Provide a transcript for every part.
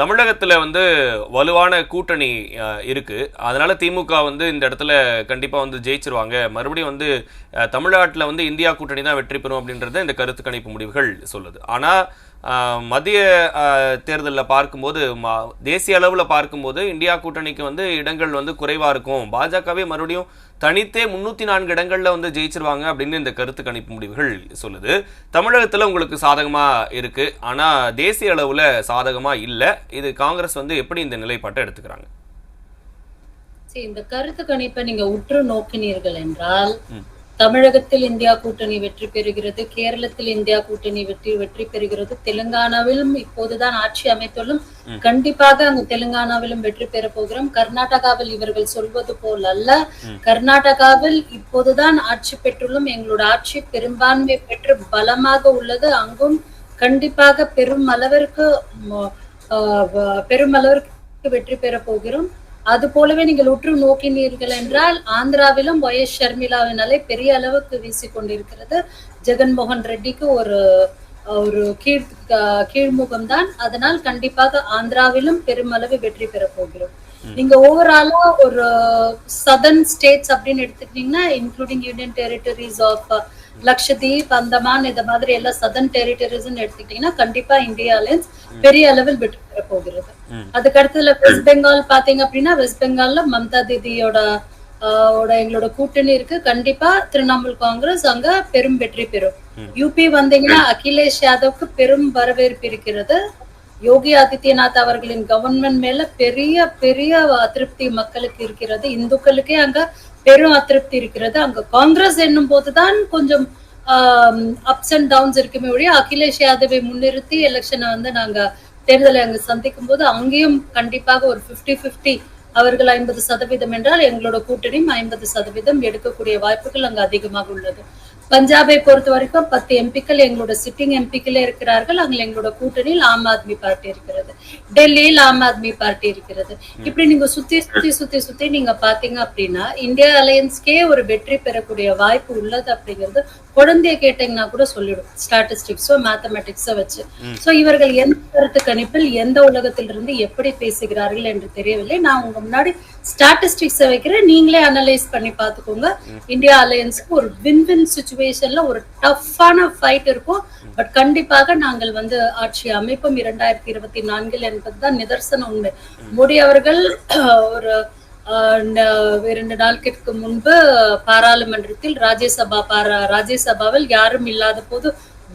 தமிழகத்தில் வந்து வலுவான கூட்டணி இருக்குது அதனால் திமுக வந்து இந்த இடத்துல கண்டிப்பாக வந்து ஜெயிச்சிருவாங்க. மறுபடியும் வந்து தமிழ்நாட்டில் வந்து இந்தியா கூட்டணி தான் வெற்றி பெறும் அப்படின்றத இந்த கருத்து கணிப்பு முடிவுகள் சொல்லுது. ஆனால் மத்திய தேர்தலில் பார்க்கும்போது மா தேசிய அளவில் பார்க்கும்போது இந்தியா கூட்டணிக்கு வந்து இடங்கள் வந்து குறைவாக இருக்கும். பாஜகவே மறுபடியும் தனித்தே முன்னூத்தி நான்கு இடங்கள்ல வந்து ஜெயிச்சிருவாங்க அப்படின்னு இந்த கருத்து கணிப்பு முடிவுகள் சொல்லுது. தமிழகத்துல உங்களுக்கு சாதகமா இருக்கு. ஆனா தேசிய அளவுல சாதகமா இல்ல. இது காங்கிரஸ் வந்து எப்படி இந்த நிலைப்பாட்டை எடுத்துக்கிறாங்க? இந்த கருத்து கணிப்பை நீங்க உற்று நோக்கினீர்கள் என்றால் தமிழகத்தில் இந்தியா கூட்டணி வெற்றி பெறுகிறது கேரளத்தில் இந்தியா கூட்டணி வெற்றி வெற்றி பெறுகிறது. தெலுங்கானாவிலும் இப்போதுதான் ஆட்சி அமைத்துள்ளும். கண்டிப்பாக அங்கு தெலுங்கானாவிலும் வெற்றி பெற போகிறோம். கர்நாடகாவில் இவர்கள் சொல்வது போல் அல்ல. கர்நாடகாவில் இப்போதுதான் ஆட்சி பெற்றுள்ளோம். எங்களோட ஆட்சி பெரும்பான்மை பெற்று பலமாக உள்ளது. அங்கும் கண்டிப்பாக பெரும் அளவிற்கு பெரும் அளவிற்கு வெற்றி பெற போகிறோம். அது போலவே நீங்கள் உற்று நோக்கினீர்கள் என்றால் ஆந்திராவிலும் ஒய் எஸ் ஷர்மிளாவின் அலை பெரிய அளவுக்கு வீசிக்கொண்டிருக்கிறது. ஜெகன்மோகன் ரெட்டிக்கு ஒரு ஒரு கீழ் கீழ்முகம் தான் அதனால் கண்டிப்பாக ஆந்திராவிலும் பெருமளவு வெற்றி பெற போகிறோம். நீங்க ஓவராலா ஒரு சதர்ன் ஸ்டேட்ஸ் அப்படின்னு எடுத்துக்கிட்டீங்கன்னா including union territories of Lakshadweep Andaman இந்த மாதிரி எல்லா சதர்ன் டெரிட்டரிஸ் எடுத்துக்கிட்டீங்கன்னா கண்டிப்பா இந்தியா அலையன்ஸ் பெரிய அளவில் பெற போகிறது. அதுக்கு அடுத்ததுல வெஸ்ட் பெங்கால் பாத்தீங்க அப்படின்னா வெஸ்ட் பெங்கால்ல மம்தா தீதியோட எங்களோட கூட்டணி இருக்கு. கண்டிப்பா திரிணாமுல் காங்கிரஸ் அங்க பெரும் வெற்றி பெறும். யூபி வந்தீங்கன்னா அகிலேஷ் யாதவ்க்கு பெரும் வரவேற்பு இருக்கிறது. யோகி ஆதித்யநாத் அவர்களின் கவர்மெண்ட் மேல பெரிய பெரிய அதிருப்தி மக்களுக்கு இருக்கிறது. இந்துக்களுக்கே அங்க பெரும் அதிருப்தி இருக்கிறது. அங்க காங்கிரஸ் என்னும் போதுதான் கொஞ்சம் அப்ஸ் அண்ட் டவுன்ஸ் இருக்குமே ஒழிய அகிலேஷ் யாதவை முன்னிறுத்தி எலெக்ஷனை வந்து நாங்க தேர்தலை அங்க சந்திக்கும் போது அங்கேயும் கண்டிப்பாக ஒரு 50 50 அவர்கள் ஐம்பது சதவீதம் என்றால் எங்களோட கூட்டணியும் ஐம்பது சதவீதம் எடுக்கக்கூடிய வாய்ப்புகள் அங்கு அதிகமாக உள்ளது. பஞ்சாபை பொறுத்த வரைக்கும் பத்து எம்பிக்கள் எங்களோட சிட்டிங் எம்பிக்களே இருக்கிறார்கள். அங்க எங்களோட கூட்டணியில் ஆம் ஆத்மி பார்ட்டி இருக்கிறது. டெல்லியில் ஆம் ஆத்மி பார்ட்டி இருக்கிறது. இப்படி நீங்க சுத்தி சுத்தி சுத்தி சுத்தி நீங்க பாத்தீங்க அப்படின்னா இந்தியா அலையன்ஸ்க்கே ஒரு வெற்றி பெறக்கூடிய வாய்ப்பு உள்ளது அப்படிங்கிறது குழந்தைய கேட்டீங்கன்னா கூட சொல்லிடும். ஸ்டாட்டிஸ்டிக்ஸோ மேத்தமெட்டிக்ஸோ வச்சு. சோ இவர்கள் எந்த கருத்து கணிப்பில் எந்த உலகத்திலிருந்து எப்படி பேசுகிறார்கள் என்று தெரியவில்லை. நான் உங்க முன்னாடி ஸ்டாட்டிஸ்டிக்ஸை வைக்கிறேன் நீங்களே அனலைஸ் பண்ணி பார்த்துக்கோங்க. இந்தியா அலையன்ஸ்க்கு ஒரு வின் வின் சுச்சுவேஷன்ல ஒரு டஃப்பான ஃபைட் இருக்கும். பட் கண்டிப்பாக நாங்கள் வந்து ஆட்சி அமைப்போம். இரண்டாயிரத்தி இருபத்தி நான்கில் என்பதுதான் நிதர்சன உண்மை. மோடி அவர்கள் ஒரு இரண்டு நாட்களுக்கு முன்பு பாராளுமன்றத்தில் ராஜ்யசபா பாரா ராஜ்யசபாவில் யாரும் இல்லாத போது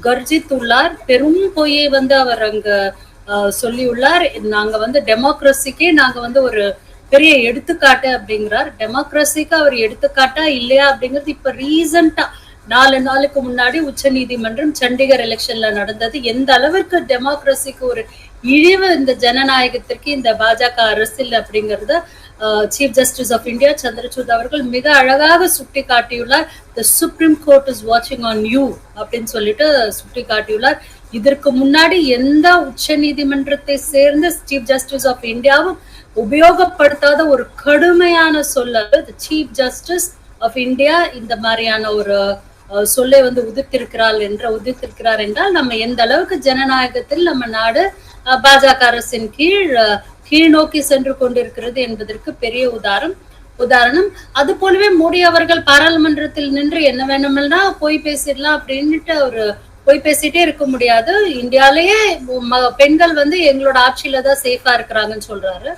கர்ஜித்துள்ளார். பெரும் பொய்யை வந்து அவர் அங்க ஆஹ் சொல்லியுள்ளார். நாங்க வந்து டெமோக்ரஸிக்கே நாங்க வந்து ஒரு பெரிய எடுத்துக்காட்டு அப்படிங்கிறார். டெமோக்ரஸிக்கு அவர் எடுத்துக்காட்டா இல்லையா அப்படிங்கிறது இப்ப ரீசண்டா நாலு நாளுக்கு முன்னாடி உச்ச நீதிமன்றம் சண்டிகர் எலெக்ஷன்ல நடந்தது. எந்த அளவிற்கு டெமோக்ரஸிக்கு ஒரு இழிவு இந்த ஜனநாயகத்திற்கு இந்த பாஜக அரசில் அப்படிங்கறத chief justice of India Chandrachud அவர்கள் மிக அழகாக சுட்டி காட்டியுள்ளார் த சுப்ரீம் கோர்ட் இஸ் வாட்சிங் ஆன் யூ அப்படின்னு சொல்லிட்டு சுட்டி காட்டியுள்ளார் இதற்கு முன்னாடி எந்த உச்ச நீதிமன்றத்தை சேர்ந்த சீஃப் ஜஸ்டிஸ் ஆஃப் இந்தியாவும் உபயோகப்படுத்தாத ஒரு கடுமையான சொல்ல சீஃப் ஜஸ்டிஸ் ஆஃப் இந்தியா இந்த மாதிரியான ஒரு அஹ், சொல்லை வந்து உதிர்த்திருக்கிறாள் என்ற உதிர்த்திருக்கிறார் என்றால் நம்ம எந்த அளவுக்கு ஜனநாயகத்தில் நம்ம நாடு பாஜக அரசின் கீழ் கீழ்நோக்கி கீழ் நோக்கி சென்று கொண்டிருக்கிறது என்பதற்கு பெரிய உதாரணம் உதாரணம். அது போலவே மோடி அவர்கள் பாராளுமன்றத்தில் நின்று என்ன வேணுமென்னா போய் பேசிடலாம் அப்படின்னுட்டு ஒரு போய் பேசிட்டே இருக்க முடியாது. இந்தியாலயே பெண்கள் வந்து எங்களோட ஆட்சியில தான் சேஃபா இருக்கிறாங்கன்னு சொல்றாரு.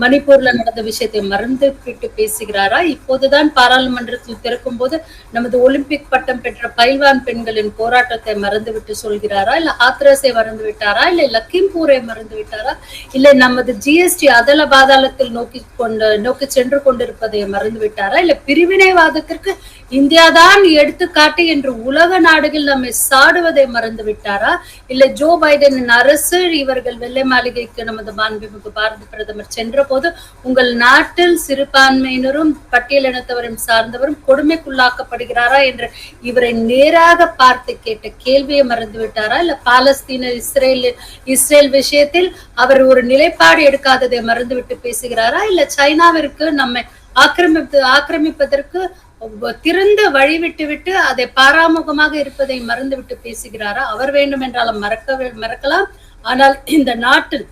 மணிப்பூர்ல நடந்த விஷயத்தை மறந்து விட்டு பேசுகிறாரா? இப்போதுதான் பாராளுமன்றத்தில் திறக்கும் போது நமது ஒலிம்பிக் பட்டம் பெற்ற பைல்வான் பெண்களின் போராட்டத்தை மறந்து விட்டு சொல்கிறாரா? இல்ல ஹாத்ரஸை மறந்து விட்டாரா இல்ல லக்கிம்பூரை மறந்து விட்டாரா இல்ல நமது ஜிஎஸ்டி அதல பாதாளத்தில் நோக்கி கொண்டு நோக்கி சென்று கொண்டிருப்பதை மறந்து விட்டாரா இல்ல பிரிவினைவாதத்திற்கு இந்தியாதான் எடுத்துக்காட்டு என்று உலக நாடுகள் நம்மை சாடுவதை மறந்து விட்டாரா? இல்ல ஜோ பைடனின் அரசு இவர்கள் வெள்ளை மாளிகைக்கு நமது மாண்புமிகு பாரத பிரதமர் சென்ற போது உங்கள் நாட்டில் சிறுபான்மையினரும் பட்டியலினத்தவரும் சார்ந்தவரும் கொடுமைக்குள்ளாக்கப்படுகிறாரா என்று இவரை நேராக பார்த்து கேட்ட கேள்வியை மறந்து விட்டாரா? இல்ல பாலஸ்தீன இஸ்ரேல் இஸ்ரேல் விஷயத்தில் அவர் ஒரு நிலைப்பாடு எடுக்காததை மறந்துவிட்டு பேசுகிறாரா? இல்ல சைனாவிற்கு நம்மை ஆக்கிரமிப்பு ஆக்கிரமிப்பதற்கு திறந்த வழி விட்டு விட்டு அதை பாராமுகமாக இருப்பதை மறந்துவிட்டு பேசுகிறாரா? அவர் வேண்டும் என்றாலும் மறக்க மறக்கலாம். ஆனால் இந்த நாட்டில்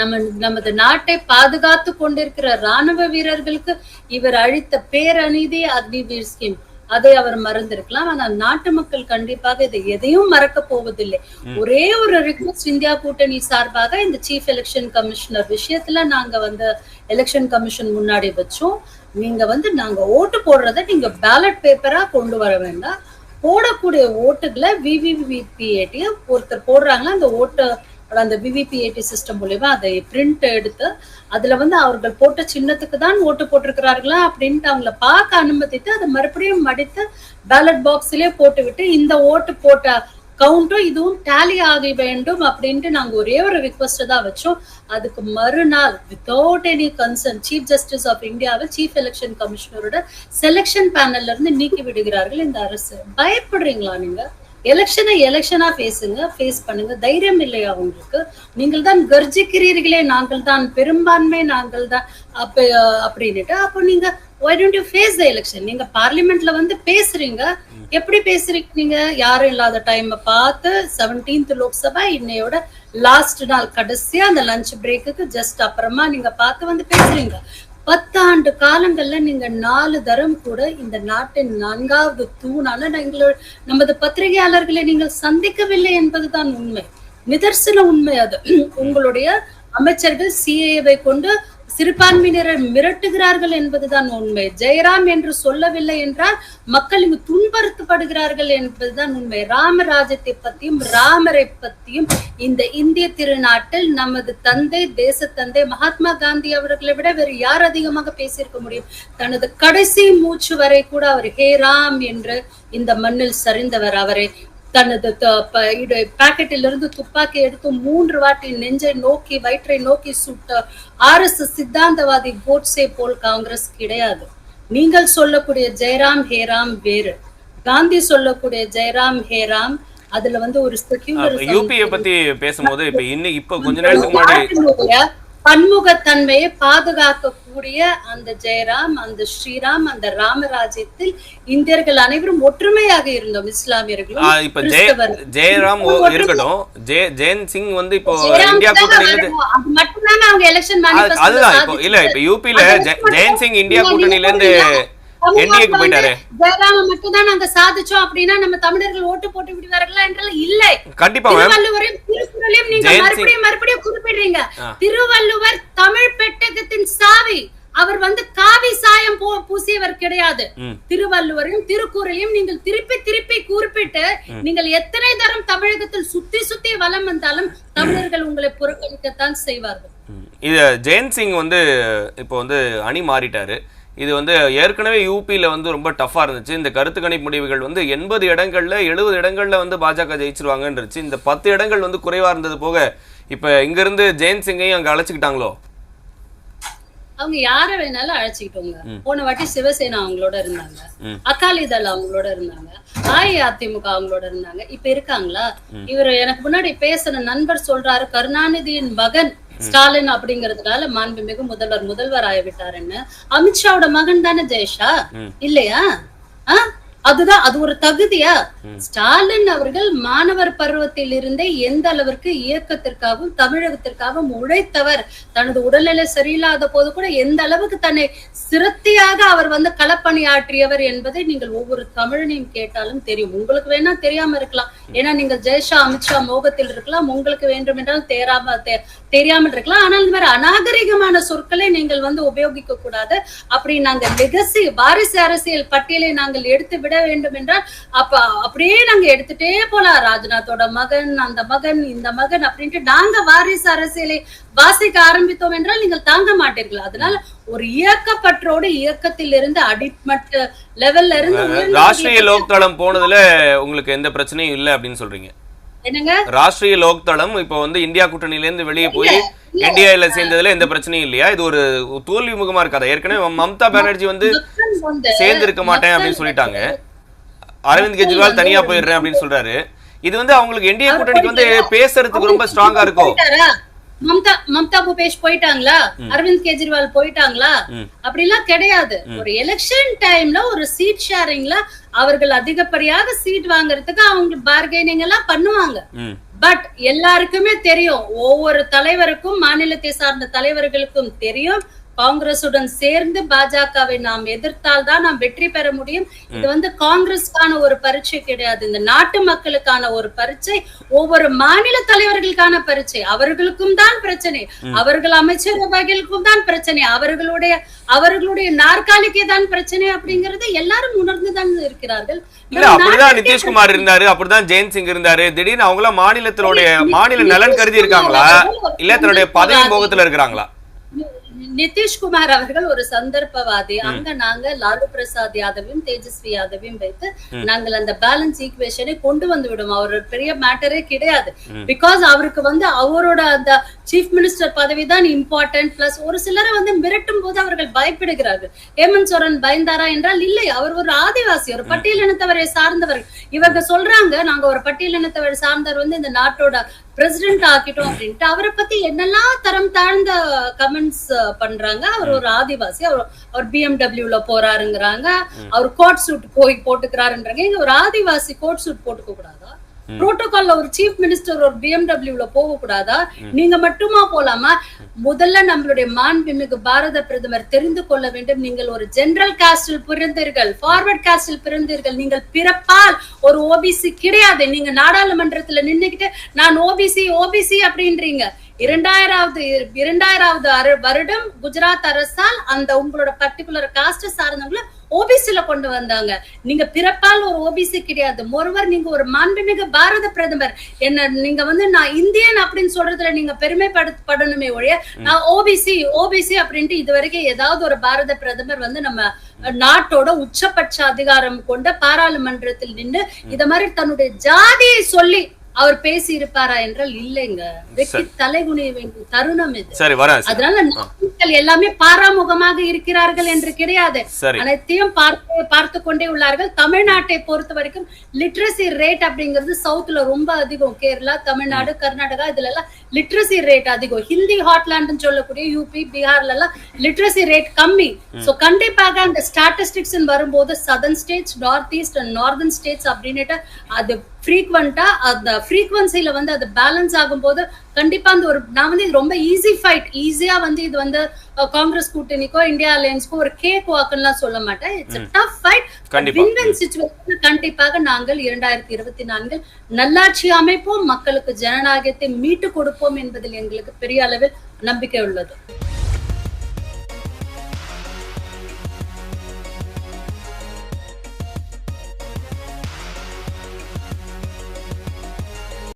நம்ம நமது நாட்டை பாதுகாத்து கொண்டிருக்கிற ராணுவ வீரர்களுக்கு இவர் அளித்த பேரநீதி அக்னிவீர் ஸ்கீம் அதை அவர் மறந்திருக்கலாம். ஆனால் நாட்டு மக்கள் கண்டிப்பாக இதை எதையும் மறக்க போவதில்லை. ஒரே ஒரு ரிக்வஸ்ட் இந்தியா கூட்டணி சார்பாக இந்த சீஃப் எலெக்ஷன் கமிஷனர் விஷயத்துல நாங்க வந்து எலெக்ஷன் கமிஷன் முன்னாடி வச்சோம். நீங்க வந்து நாங்க ஓட்டு போடுறத நீங்க பேலட் பேப்பரா கொண்டு வர வேண்டாம். போடக்கூடிய ஓட்டுகளை விவிவிபிஏடி ஒருத்தர் போடுறாங்களா அந்த ஓட்டு அந்த விவிபிஏடி சிஸ்டம் மூலயமா அதை பிரிண்ட் எடுத்து அதுல வந்து அவர்கள் போட்ட சின்னத்துக்கு தான் ஓட்டு போட்டிருக்கிறார்களா அப்படின்ட்டு அவங்கள பார்க்க அனுமதித்து அதை மறுபடியும் மடித்து பேலட் பாக்ஸ்லயே போட்டு விட்டு இந்த ஓட்டு போட்ட கவுண்டும் இதுவும் டேலி ஆகி வேண்டும் அப்படின்ட்டு நாங்க ஒரே ஒரு ரிக்வஸ்ட் தான் வச்சோம். அதுக்கு மறுநாள் without any concern chief justice of இந்தியாவை சீஃப் எலெக்ஷன் கமிஷனரோட செலெக்ஷன் பேனல்ல இருந்து நீக்கி விடுகிறார்கள் இந்த அரசு. பயப்படுறீங்களா நீங்க? எலெக்ஷனை எலெக்ஷனா பேசுங்க ஃபேஸ் பண்ணுங்க. தைரியம் இல்லையா உங்களுக்கு? நீங்கள் தான் கர்ஜிக்கிறீர்களே நாங்கள் தான் பெரும்பான்மை நாங்கள் தான் அப்ப அப்படின்னுட்டு அப்போ நீங்க why don't you face the election நீங்க பார்லிமெண்ட்ல வந்து பேசுறீங்க. எப்படி பேசுறீங்க நீங்க? யாரும் இல்லாத டைம் பார்த்து செவன்டீன்த் லோக்சபா இன்னையோட லாஸ்ட் நாள் கடைசியா அந்த லஞ்ச் பிரேக்குக்கு ஜஸ்ட் அப்புறமா நீங்க பார்த்து வந்து பேசுறீங்க. பத்தாண்டு காலங்கள்ல நீங்க நாலு தரம் கூட இந்த நாட்டின் நான்காவது தூணான எங்களோட நமது பத்திரிகையாளர்களை நீங்கள் சந்திக்கவில்லை என்பதுதான் உண்மை. நிதர்சன உண்மை அது. உங்களுடைய அமைச்சர்கள் சிஏவை கொண்டு சிறுபான்மையினரை மிரட்டுகிறார்கள் என்பதுதான் உண்மை. ஜெயராம் என்று சொல்லவில்லை என்றால் மக்கள் இங்கு துன்புறுத்தப்படுகிறார்கள் என்பதுதான் உண்மை. ராமராஜ்யத்தை பத்தியும் ராமரை பத்தியும் இந்த இந்திய திருநாட்டில் நமது தந்தை தேச தந்தை மகாத்மா காந்தி அவர்களை விட வேறு யார் அதிகமாக பேசியிருக்க முடியும்? தனது கடைசி மூச்சு வரை கூட அவர் ஹே ராம் என்று இந்த மண்ணில் சரிந்தவர் அவரை. தனது பாக்கெட்டில் இருந்து துப்பாக்கி எடுத்து மூன்று வாட்டி நெஞ்சை நோக்கி வயிற்றை நோக்கி சுட்ட ஆர் எஸ் சித்தாந்தவாதி கோட்ஸே போல் காங்கிரஸ் கிடையாது. நீங்கள் சொல்லக்கூடிய ஜெயராம் ஹேராம் வேறு. காந்தி சொல்லக்கூடிய ஜெயராம் ஹேராம் அதுல வந்து ஒரு யூபியை பத்தி பேசும்போது இப்ப இன்னும் இப்ப கொஞ்ச நேரத்துக்கு முன்னாடி பன்முகத்தன்மையை பாதுகாக்கக்கூடிய அந்த ஜெயராம் அந்த ஸ்ரீராம் அந்த ராமராஜ்யத்தில் இந்தியர்கள் அனைவரும் ஒற்றுமையாக இருந்தோம் இஸ்லாமியர்களும் இப்ப ஜெயராம் இருக்கட்டும். ஜெய ஜெயன் சிங் வந்து இப்போ இந்தியா கூட்டணியில அது மட்டும்தானே அவங்க எலெக்ஷன் அதுதான். இப்போ இல்ல இப்ப யூபில ஜெயன் சிங் இந்தியா கூட்டணியில இருந்து என்டிஏக்கு போயிட்டாரு. ஜெயராம மட்டும் தான் நாங்க சாதிச்சோம் அப்படின்னா நம்ம தமிழர்கள் ஓட்டு போட்டு விடுவார்களா என்றால் இல்லை. கண்டிப்பா திருவள்ளுவரையும் திருக்குறளையும் நீங்க மறுபடியும் மறுபடியும் குறிப்பிடுறீங்க. திருவள்ளுவர் தமிழ் பெட்டகத்தின் சாவி. அவர் வந்து காவி சாயம் பூசியவர் கிடையாது. திருவள்ளுவரையும் திருக்குறளையும் நீங்கள் திருப்பி திருப்பி குறிப்பிட்டு நீங்கள் எத்தனை தரம் தமிழகத்தில் சுத்தி சுத்தி வலம் வந்தாலும் தமிழர்கள் உங்களை புறக்கணிக்கத்தான் செய்வார்கள். இது ஜெயந்த் சிங் வந்து இப்போ வந்து அணி மாறிட்டாரு. இது வந்து ஏற்கனவே யூபியில் வந்து ரொம்ப டஃப்பாக இருந்துச்சு. இந்த கருத்து கணிப்பு முடிவுகள் வந்து எண்பது இடங்கள்ல எழுபது இடங்கள்ல வந்து பாஜக ஜெயிச்சிருவாங்கன்றுச்சு. இந்த பத்து இடங்கள் வந்து குறைவாக இருந்தது போக இப்போ இங்கிருந்து ஜெயந்த் சிங்கையும் அங்கே அழைச்சிக்கிட்டாங்களோ? அவங்க யார வேணாலும் அழைச்சிக்கிட்டோங்க. போன வாட்டி சிவசேனா அவங்களோட இருந்தாங்க. அகாலிதள் அவங்களோட இருந்தாங்க. அஇஅதிமுக அவங்களோட இருந்தாங்க. இப்ப இருக்காங்களா? இவர் எனக்கு முன்னாடி பேசின நண்பர் சொல்றாரு கருணாநிதியின் மகன் ஸ்டாலின் அப்படிங்கறதுனால மாண்புமிகு முதல்வர் முதல்வர் ஆகிவிட்டாருன்னு அமித்ஷாவோட மகன் தானே ஜெயஷா? இல்லையா? அதுதான் அது ஒரு தகுதியா? ஸ்டாலின் அவர்கள் மாணவர் பருவத்தில் இருந்தே எந்த அளவிற்கு இயக்கத்திற்காகவும் தமிழகத்திற்காகவும் உழைத்தவர் தனது உடல்நிலை சரியில்லாத போது கூட எந்த அளவுக்கு தன்னை சிரத்தியாக அவர் வந்து களப்பணியாற்றியவர் என்பதை நீங்கள் ஒவ்வொரு தமிழனையும் கேட்டாலும் தெரியும். உங்களுக்கு வேணா தெரியாம இருக்கலாம். ஏன்னா நீங்கள் ஜெயஷா அமித்ஷா மோகத்தில் இருக்கலாம். உங்களுக்கு வேண்டும் என்றால் தேராம தெரியாமல் இருக்கலாம். ஆனால் இந்த மாதிரி அநாகரிகமான சொற்களை நீங்கள் வந்து உபயோகிக்க கூடாது. அப்படி நாங்கள் லெகசி வாரிசு அரசியல் பட்டியலை நாங்கள் எடுத்து விட வேண்டும் என்றால் அப்ப அப்படியே நாங்க எடுத்துட்டே போலாம். ராஜ்நாத்தோட மகன் அந்த மகன் இந்த மகன் அப்படின்ட்டு நாங்க வாரிசு அரசியலை வாசிக்க ஆரம்பித்தோம் என்றால் நீங்கள் தாங்க மாட்டீர்கள். அதனால ஒரு இயக்கப்பற்றோடு இயக்கத்தில் இருந்து அடிமட்ட லெவல்ல இருந்து ராஷ்டிரிய லோக்தளம் போனதுல உங்களுக்கு எந்த பிரச்சனையும் இல்லை அப்படின்னு சொல்றீங்க. என்னங்க? ராஷ்டிரிய லோக்தளம் இப்போ வந்து இந்தியா கூட்டணியில இருந்து வெளியே போய் என்டிஏல சேர்ந்ததுல எந்த பிரச்சனையும் இல்லையா? இது ஒரு தோல்வி முகமா இருக்காதா? ஏற்கனவே மம்தா பானர்ஜி வந்து சேர்ந்து இருக்க மாட்டேன் அப்படின்னு சொல்லிட்டாங்க. அரவிந்த் கெஜ்ரிவால் தனியா போயிடுறேன் அப்படின்னு சொல்றாரு. இது வந்து அவங்களுக்கு என்டிஏ கூட்டணிக்கு வந்து பேசுறதுக்கு ரொம்ப ஸ்ட்ராங்கா இருக்கும் மம்தா மம்தா பூபேஷ் போயிட்டாங்களா? அரவிந்த் கெஜ்ரிவால் போயிட்டாங்களா? அப்படிலாம் கிடையாது. ஒரு எலெக்ஷன் டைம்ல ஒரு சீட் ஷேரிங்ல அவர்கள் அதிகப்படியாக சீட் வாங்குறதுக்கு அவங்க பார்கெனிங் எல்லாம் பண்ணுவாங்க. பட் எல்லாருக்குமே தெரியும். ஒவ்வொரு தலைவருக்கும் மாநிலத்தை சார்ந்த தலைவர்களுக்கும் தெரியும். காங்கிரசுடன் சேர்ந்து பாஜகவை நாம் எதிர்த்தால் தான் நாம் வெற்றி பெற முடியும் இது வந்து காங்கிரஸ்க்கான ஒரு பரீட்சை கிடையாது இந்த நாட்டு மக்களுக்கான ஒரு பரீட்சை ஒவ்வொரு மாநில தலைவர்களுக்கான பரீட்சை அவர்களுக்கும் தான் பிரச்சனை அவர்கள் அமைச்சரவைகளுக்கும் தான் பிரச்சனை அவர்களுடைய அவர்களுடைய நாற்காலிக்கே தான் பிரச்சனை அப்படிங்கறது எல்லாரும் உணர்ந்துதான் இருக்கிறார்கள் அப்படிதான் நிதிஷ்குமார் இருந்தாரு அப்படிதான் ஜெயந்த் சிங் இருந்தாரு திடீர்னு அவங்கள மாநிலத்தினுடைய மாநில நலன் கருதி இருக்காங்களா இல்ல தன்னுடைய பதவி போகத்துல இருக்கிறாங்களா நிதிஷ்குமார் அவர்கள் ஒரு சந்தர்ப்பவாதி. அங்க நாங்க லாலு பிரசாத் யாதவையும் தேஜஸ்வி யாதவையும் வைத்து நாங்கள் அந்த பேலன்ஸ் ஈக்குவேஷனை கொண்டு வந்து விடுவோம். அவர் பெரிய மேட்டரே கிடையாது. பிகாஸ் அவருக்கு வந்து அவரோட அந்த சீஃப் மினிஸ்டர் பதவி தான் இம்பார்ட்டன்ட் பிளஸ் ஒரு சிலரை வந்து மிரட்டும் போது அவர்கள் பயப்படுகிறார்கள். ஹேமந்த் சோரன் பயந்தாரா என்றால் இல்லை. அவர் ஒரு ஆதிவாசி ஒரு பட்டியலினத்தவரை சார்ந்தவர். இவங்க சொல்றாங்க நாங்க ஒரு பட்டியலினத்தவர் சார்ந்தவர் வந்து இந்த நாட்டோட பிரசிடென்ட் ஆக்கிட்டோம் அப்படின்ட்டு அவரை பத்தி என்னெல்லாம் தரம் தாழ்ந்த கமெண்ட்ஸ் பண்றாங்க? அவர் ஒரு ஆதிவாசி அவர் அவர் பிஎம்டபிள்யூல போறாருங்கிறாங்க. அவர் கோட் சூட் போய் போட்டுக்கிறாருன்றாங்க. இங்க ஒரு ஆதிவாசி கோட் சூட் போட்டுக்க கூடாதா? புரோட்டோகால்ல ஒரு சீஃப் மினிஸ்டர் ஒரு பிஎம்டபிள்யூல போக கூடாதா? நீங்க மட்டுமா போலாமா? முதல்ல நம்மளுடைய மாண்புமிகு பாரத பிரதமர் தெரிந்து கொள்ள வேண்டும். நீங்கள் ஒரு ஜெனரல் காஸ்டில் பிறந்தீர்கள் ஃபார்வர்ட் காஸ்டில் பிறந்தீர்கள். நீங்கள் பிறப்பால் ஒரு ஓபிசி கிடையாது. நீங்க நாடாளுமன்றத்துல நின்னுக்கிட்டு நான் ஓபிசி ஓபிசி அப்படின்றீங்க. இரண்டாயிராவது இரண்டாயிராவது வருடம் குஜராத் அரசால் அந்த உங்களோட பர்டிகுலர் காஸ்ட் சார்ந்தவங்களை ஓபிசில கொண்டு வந்தாங்க. நீங்க பிறப்பால் ஒரு ஓபிசி கிடையாது. ஒருவர் நீங்க ஒரு மாண்புமிகு பாரத பிரதமர். என்ன நீங்க வந்து நான் இந்தியன் அப்படின்னு சொல்றதுல நீங்க பெருமைப்படணுமே ஒழிய நான் ஓபிசி ஓபிசி அப்படின்ட்டு இது வரைக்கும் ஏதாவது ஒரு பாரத பிரதமர் வந்து நம்ம நாட்டோட உச்சபட்ச அதிகாரம் கொண்ட பாராளுமன்றத்தில் நின்று இத மாதிரி தன்னுடைய ஜாதியை சொல்லி அவர் பேசி இருப்பாரா என்றால் இல்லைங்க. வெற்றி தலைகுனிய வேண்டிய தருணம் இது. அதனால மக்கள் எல்லாமே பாராமுகமாக இருக்கிறார்கள் என்று கிடையாது. அனைத்தையும் பார்த்து பார்த்து கொண்டே உள்ளார்கள். தமிழ்நாட்டை பொறுத்த வரைக்கும் லிட்ரஸி ரேட் அப்படிங்கிறது சவுத்ல ரொம்ப அதிகம். கேரளா தமிழ்நாடு கர்நாடகா இதுல எல்லாம் லிட்ரஸி ரேட் அதிகம். ஹிந்தி ஹாட்லாண்ட்னு சொல்லக்கூடிய யூபி பீகார்ல எல்லாம் லிட்ரஸி ரேட் கம்மி. சோ கண்டிப்பாக அந்த ஸ்டாட்டிஸ்டிக்ஸ் வரும்போது southern states north east and northern states அப்படின்னுட்டு அது ஃப்ரீக்வெண்டா அந்த ஃப்ரீக்வன்சில வந்து அது பேலன்ஸ் ஆகும்போது கண்டிப்பா அந்த ஒரு நான் வந்து இது ரொம்ப ஈஸி ஃபைட் ஈஸியா வந்து இது வந்து காங்கிரஸ் கூட்டணிக்கோ இந்தியா அலையன்ஸ்க்கோ ஒரு கேக் வாக்குலாம் சொல்ல மாட்டேன். இட்ஸ் டஃப் ஃபைட் கண்டிப்பா. வின் வின் சுச்சுவேஷன் கண்டிப்பாக நாங்கள் இரண்டாயிரத்தி இருபத்தி நான்கில் நல்லாட்சி அமைப்போம் மக்களுக்கு ஜனநாயகத்தை மீட்டு கொடுப்போம் என்பதில் எங்களுக்கு பெரிய அளவில் நம்பிக்கை உள்ளது.